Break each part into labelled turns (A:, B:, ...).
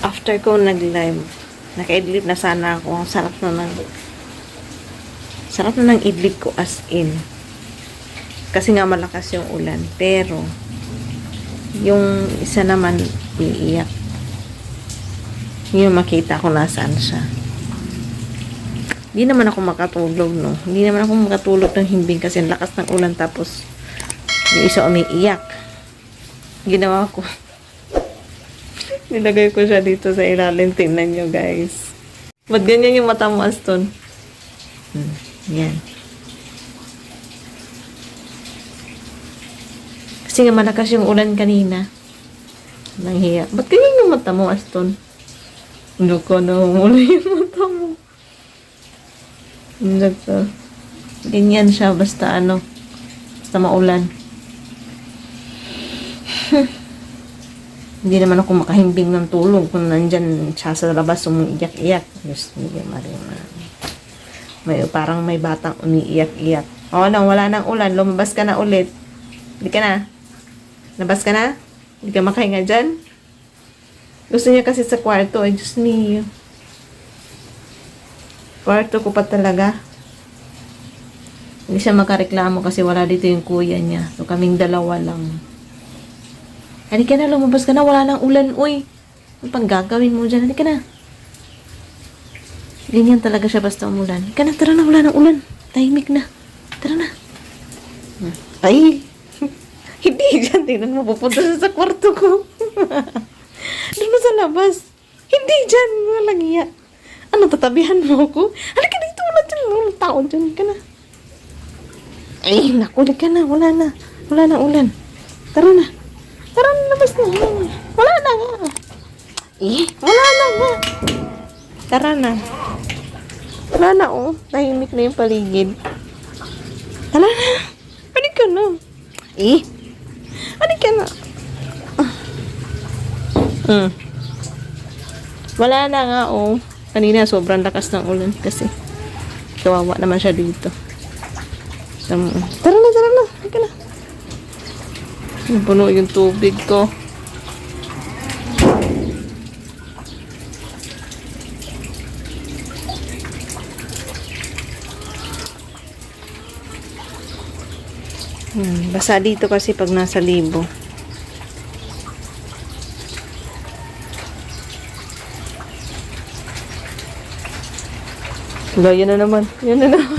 A: after ko nag-live, naka-idlip na sana ako. Ang sarap na ng sarap na ng idlip ko as in. Kasi nga malakas yung ulan. Pero, yung isa naman, iiyak. Yung makita ko nasaan siya. Hindi naman ako makatulog, no? Hindi naman ako makatulog ng himbing kasi ang lakas ng ulan tapos yung isa umiiyak. Ginawa ko. Nilagay ko siya dito sa ilalim. Tingnan nyo, guys. Ba't ganyan yung mata mo, Aston? Hmm, yan. Kasi nga malakas yung ulan kanina. Nanghiya. Ba't ganyan yung mata mo, Aston? Hindi ko na umula yung mata mo. Hindi ko. Ganyan siya, basta ano. Basta maulan. Hindi naman ako makahimbing ng tulog kung nandyan siya sa labas umiiyak-iyak. Diyos hindi Maria. May, parang may batang umiiyak-iyak. O ano, wala nang ulan. Lumabas ka na ulit. Hindi ka na. Labas ka na? Hindi ka makahinga dyan? Gusto niya kasi sa kwarto. Ay, Diyos niyo. Kwarto ko pa talaga. Hindi siya makareklamo kasi wala dito yung kuya niya. So, kaming dalawa lang. Halika na, lumabas ka na. Wala nang ulan, uy. Ano pang gagawin mo dyan? Halika na. Ganyan talaga siya basta umulan. Halika na, tara na. Wala nang ulan. Tahimik na. Tara na. Hmm. Ay! Hindi dyan. Tingnan mo, pupunta sa kwarto ko. Doon sa labas. Hindi dyan. Walang iya. Ano, tatabihan mo ako? Halika dito. Wala dyan. Walang tao dyan. Halika na. Ay, naku. Halika na. Wala na. Wala na ulan. Tara na. Tara labas na. Wala na nga. Eh, wala na nga. Tara na. Wala na, oh. Tahimik na yung paligid. Tara na. Halika ka na. Eh. Halika ka na. Hmm. Wala na nga, oh. Kanina, sobrang lakas ng ulan kasi. Kawawa naman siya dito. Tama. Tara na, tara na. Halika na. Napuno yung tubig ko. Hmm, basa dito kasi pag nasa libo. Yan na naman. Yan na naman.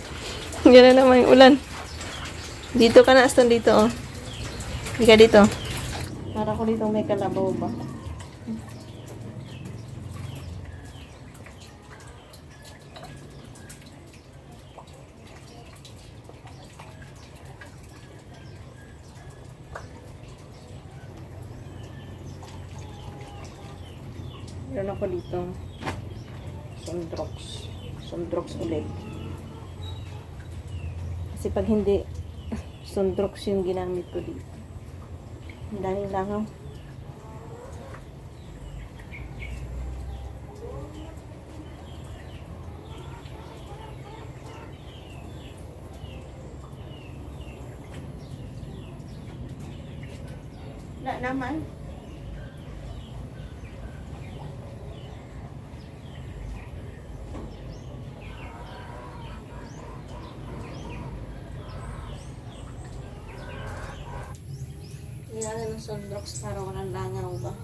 A: yan na naman yung ulan. Dito ka na, Aston, dito, oh. Hindi ka dito. Para ko dito may kalabaw ba? Meron ako dito. Sundrox. Sundrox ulit. Kasi pag hindi, Sundrox yung ginamit ko dito. Ang daming langaw. Wala naman. Kailangan ng sunrox para walang langaw ba?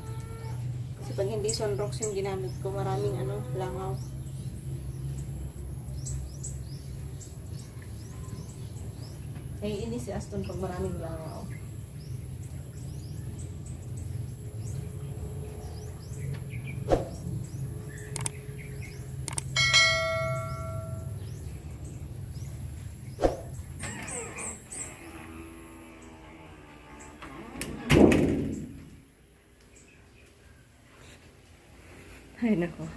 A: Kasi pag hindi sunrox yung ginamit ko, maraming ano, langaw. Ay, ini si Aston pag maraming langaw. Ay, nako.